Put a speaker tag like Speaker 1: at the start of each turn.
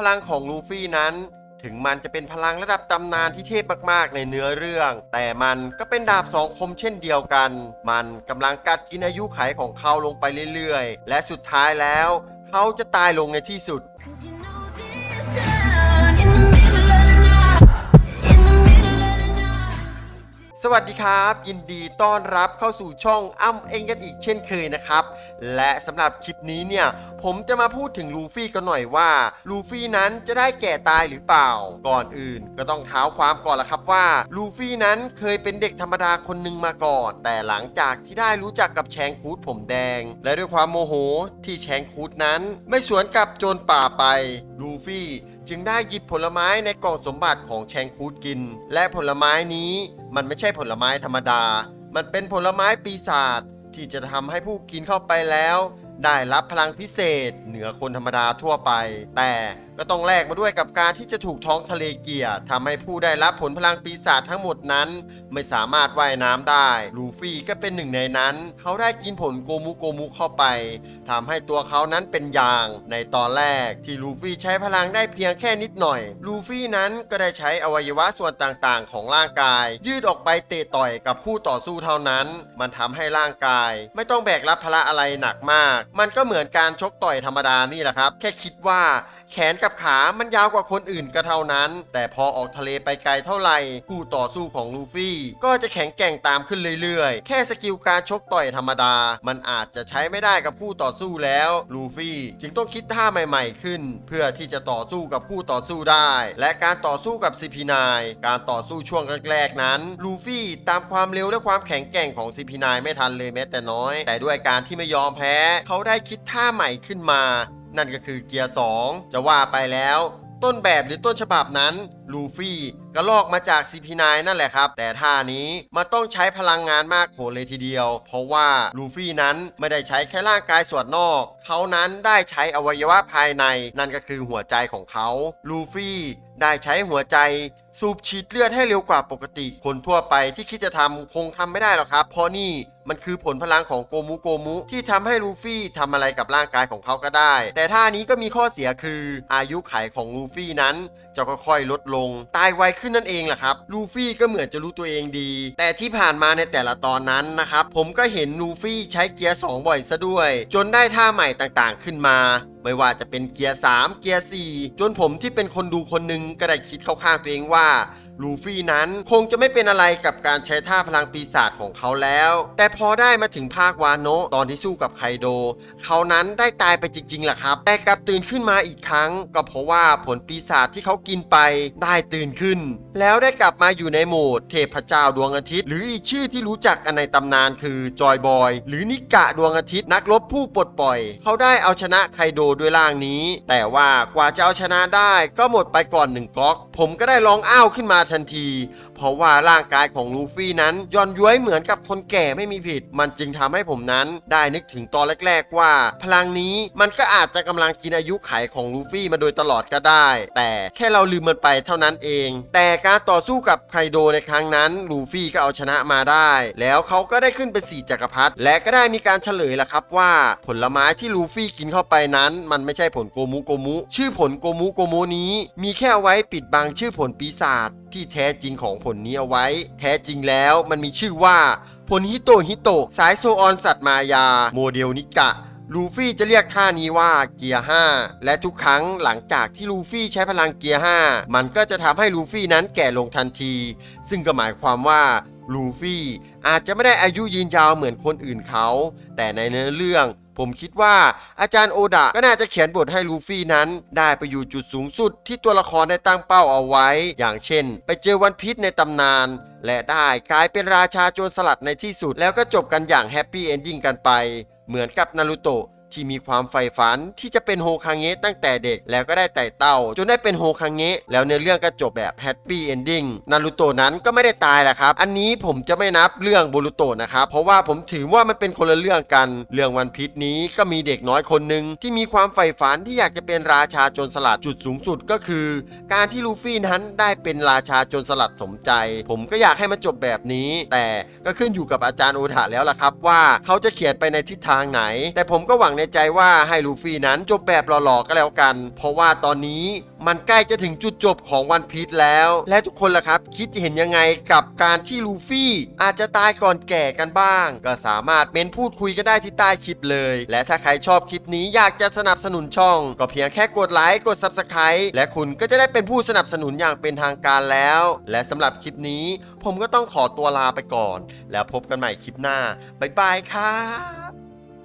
Speaker 1: พลังของลูฟี่นั้น ถึงมันจะเป็นพลังระดับตำนานที่เทพมากๆ ในเนื้อเรื่อง แต่มันก็เป็นดาบสองคมเช่นเดียวกัน มันกำลังกัดกินอายุไขของเขาลงไปเรื่อยๆ และสุดท้ายแล้ว เขาจะตายลงในที่สุด สวัสดีครับ ยินดีต้อนรับเข้าสู่ช่องอ้ำเองกันอีกเช่นเคยนะครับ และสำหรับคลิปนี้เนี่ย ผมจะมาพูดถึงลูฟี่กันหน่อยว่าลูฟี่นั้นจะได้แก่ตายหรือเปล่า ก่อนอื่นก็ต้องเท้าความก่อนละครับว่าลูฟี่นั้นเคยเป็นเด็กธรรมดาคนหนึ่งมาก่อน แต่หลังจากที่ได้รู้จักกับแชงคูดผมแดง และด้วยความโมโหที่แชงคูดนั้น ไม่สวนกลับโจรป่าไปลูฟี่ จึงได้หยิบผลไม้ในกล่องสมบัติของแชงคูดกิน และผลไม้นี้มันไม่ใช่ผลไม้ธรรมดา มันเป็นผลไม้ปีศาจที่จะทำให้ผู้กินเข้าไปแล้ว ได้รับพลังพิเศษเหนือคนธรรมดาทั่วไป แต่ ก็ต้องแลกมาด้วยกับการที่จะถูกท้องทะเลเกียร์ทำให้ผู้ได้รับผลพลังปีศาจทั้งหมดนั้น ไม่สามารถว่ายน้ำได้ ลูฟี่ก็เป็นหนึ่งในนั้น เขาได้กินผลโกมุโกมุเข้าไปทำให้ตัวเขานั้นเป็นยาง ในตอนแรกที่ลูฟี่ใช้พลังได้เพียงแค่นิดหน่อย ลูฟี่นั้นก็ได้ใช้อวัยวะส่วนต่างๆ ของร่างกาย ยืดออกไปเตะต่อยกับคู่ต่อสู้เท่านั้น มันทำให้ร่างกาย ไม่ต้องแบกรับภาระอะไรหนักมาก มันก็เหมือนการชกต่อยธรรมดานี่แหละครับ แค่คิดว่า แขนกับขามันยาวกว่าคนอื่นก็เท่านั้น แต่พอออกทะเลไปไกลเท่าไหร่คู่ต่อสู้ของลูฟี่ ก็จะแข็งแกร่งตามขึ้นเรื่อยๆ แค่สกิลการชกต่อยธรรมดา มันอาจจะใช้ไม่ได้กับคู่ต่อสู้แล้วลูฟี่จึงต้องคิดท่าใหม่ๆขึ้น เพื่อที่จะต่อสู้กับคู่ต่อสู้ได้ และการต่อสู้กับซีพีนายการต่อสู้ช่วงแรกๆนั้นลูฟี่ตามความเร็วและความแข็งแกร่งของซีพีนายไม่ทันเลยแม้แต่น้อย แต่ด้วยการที่ไม่ยอมแพ้ เขาได้คิดท่าใหม่ขึ้นมา นั่นก็คือเกียร์ 2 จะว่าไปแล้ว ต้นแบบหรือต้นฉบับนั้นลูฟี่ก็ลอกมาจาก CP9 นั่นแหละครับ แต่ท่านี้มันต้องใช้พลังงานมากโขเลยทีเดียว เพราะว่าลูฟี่นั้นไม่ได้ใช้แค่ร่างกายส่วนนอก เขานั้นได้ใช้อวัยวะภายใน นั่นก็คือหัวใจของเขา ลูฟี่ได้ใช้หัวใจสูบฉีดเลือดให้เร็วกว่าปกติ คนทั่วไปที่คิดจะทำคงทำไม่ได้หรอกครับ เพราะนี่ มันคือผลพลังของโกมุโกมุที่ทำให้ลูฟี่ทำอะไรกับร่างกายของเขาก็ได้ แต่ท่านี้ก็มีข้อเสียคืออายุไขของลูฟี่นั้นจะค่อยๆลดลง ตายไวขึ้นนั่นเองแหละครับ ลูฟี่ก็เหมือนจะรู้ตัวเองดี แต่ที่ผ่านมาในแต่ละตอนนั้นนะครับ ผมก็เห็นลูฟี่ใช้เกียร์ 2 บ่อยซะด้วย จนได้ท่าใหม่ต่างๆขึ้นมาไม่ว่าจะเป็นเกียร์ 3 เกียร์ 4 จนผมที่เป็นคนดูคนหนึ่งก็ได้คิดเข้าข้างตัวเองว่าลูฟี่นั้นคงจะไม่เป็นอะไรกับการใช้ท่าพลังปีศาจของเขาแล้ว แต่พอได้มาถึงภาควาโนะตอนที่สู้กับไคโด เขานั้นได้ตายไปจริงๆแหละครับ แต่กลับตื่นขึ้นมาอีกครั้ง ก็เพราะว่าผลปีศาจที่เขากินไปได้ตื่นขึ้น แล้วได้กลับมาอยู่ในโหมดเทพเจ้าดวงอาทิตย์ หรืออีกชื่อที่รู้จักกันในตำนานคือจอยบอย หรือนิกะดวงอาทิตย์นักรบผู้ปลดปล่อย เขาได้เอาชนะไคโดด้วยร่างนี้ แต่ว่ากว่าจะเอาชนะได้ก็หมดไปก่อนหนึ่งก๊อก ผมก็ได้ร้องอ้าวขึ้นมาทันที เพราะว่าร่างกายของลูฟี่นั้นย่อนย้วยเหมือนกับคนแก่ไม่มีผิด มันจึงทำให้ผมนั้นได้นึกถึงตอนแรก ๆ ว่า พลังนี้มันก็อาจจะกำลังกินอายุไขของลูฟี่มาโดยตลอดก็ได้ แต่แค่เราลืมมันไปเท่านั้นเอง แต่การต่อสู้กับไคโดในครั้งนั้นลูฟี่ก็เอาชนะมาได้ แล้วเขาก็ได้ขึ้นเป็นสี่จักรพรรดิและก็ได้มีการเฉลยล้วครับว่า ผลไม้ที่ลูฟี่กินเข้าไปนั้น มันไม่ใช่ผลโกมุโกมุ ชื่อผลโกมุโกมุนี้ มีแค่ไว้ปิดบังชื่อผลปีศาจที่แท้จริงของผลนี้เอาไว้ แท้จริงแล้วมันมีชื่อว่า ผลฮิโตฮิโตสายโซออนสัตว์มายา โมเดลนิกะลูฟี่จะเรียกท่านี้ว่าเกียร์ 5 และทุกครั้งหลังจากที่ลูฟี่ใช้พลังเกียร์ 5 มันก็จะทำให้ลูฟี่นั้นแก่ลงทันที ซึ่งก็หมายความว่าลูฟี่อาจจะไม่ได้อายุยืนยาวเหมือนคนอื่นเขา แต่ในเนื้อเรื่อง ผมคิดว่าอาจารย์โอดะก็น่าจะเขียนบทให้ลูฟี่นั้น ได้ไปอยู่จุดสูงสุดที่ตัวละครได้ตั้งเป้าเอาไว้ อย่างเช่น ไปเจอวันพิษในตำนาน และได้กลายเป็นราชาโจรสลัดในที่สุดแล้วก็จบกันอย่างแฮปปี้เอนดิ้งกันไป เหมือนกับนารูโตะ ที่มีความใฝ่ฝันที่จะเป็นโฮคาเงะตั้งแต่เด็กแล้วก็ได้ไต่เต้า จนได้เป็นโฮคาเงะแล้วในเรื่องก็จบแบบแฮปปี้เอนดิ้งนารูโตะนั้นก็ไม่ได้ตายแหละครับ อันนี้ผมจะไม่นับเรื่องโบรูโตะนะครับ เพราะว่าผมถือว่ามันเป็นคนละเรื่องกัน เรื่องวันพีชนี้ก็มีเด็กน้อยคนหนึ่งที่มีความใฝ่ฝันที่อยากจะเป็นราชาโจรสลัดจุดสูงสุดก็คือ การที่ลูฟี่นั้นได้เป็นราชาโจรสลัดสมใจ ผมก็อยากให้มันจบแบบนี้ แต่ก็ขึ้นอยู่กับอาจารย์โอทะแล้วล่ะครับ ว่าเขาจะเขียนไปในทิศทางไหน แต่ผมก็หวังในใจว่าให้ลูฟี่นั้นจบแบบหล่อๆก็แล้วกัน เพราะว่าตอนนี้มันใกล้จะถึงจุดจบของวันพีชแล้ว และทุกคนล่ะครับ คิดเห็นยังไงกับการที่ลูฟี่อาจจะตายก่อนแก่กันบ้าง ก็สามารถเมนพูดคุยกันได้ที่ใต้คลิปเลย และถ้าใครชอบคลิปนี้อยากจะสนับสนุนช่อง ก็เพียงแค่กดไลค์กด Subscribe และคุณก็จะได้เป็นผู้สนับสนุนอย่างเป็นทางการแล้ว และสำหรับคลิปนี้ ผมก็ต้องขอตัวลาไปก่อน แล้วพบกันใหม่คลิปหน้าบ๊ายบายครับ